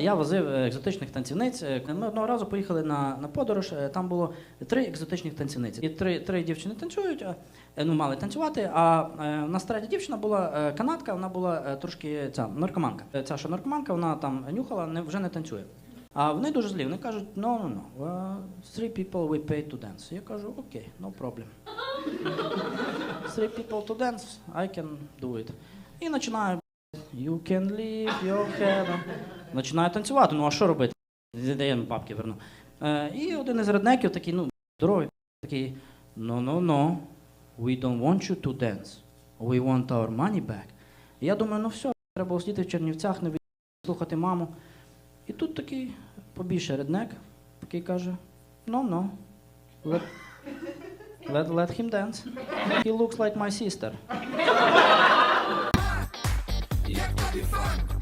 Я возив е, екзотичних танцівниць. Е, Ми одного разу поїхали на, на подорож. е, Там було три екзотичних танцівниці. І три, три дівчини танцюють, ну мали танцювати. А у нас третя дівчина була канадка, вона була трошки ця наркоманка. Ця що наркоманка, вона там нюхала, не, вже не танцює. А вони дуже злі. Вони кажуть, no, no, no, uh, three people we pay to dance. Я кажу, окей, no problem. Three people to dance, I can do it. І починаю You can leave your head. On». Починаю танцювати, ну а що робити? Йому папки верну. Е, і один із реднеків такий, ну, здоровий, такий, no, no, no, we don't want you to dance. We want our money back. І я думаю, ну все, треба було в Чернівцях, не слухати маму. І тут такий побільше реднек, такий каже, no, let, let, let him dance. He looks like my sister. Фан?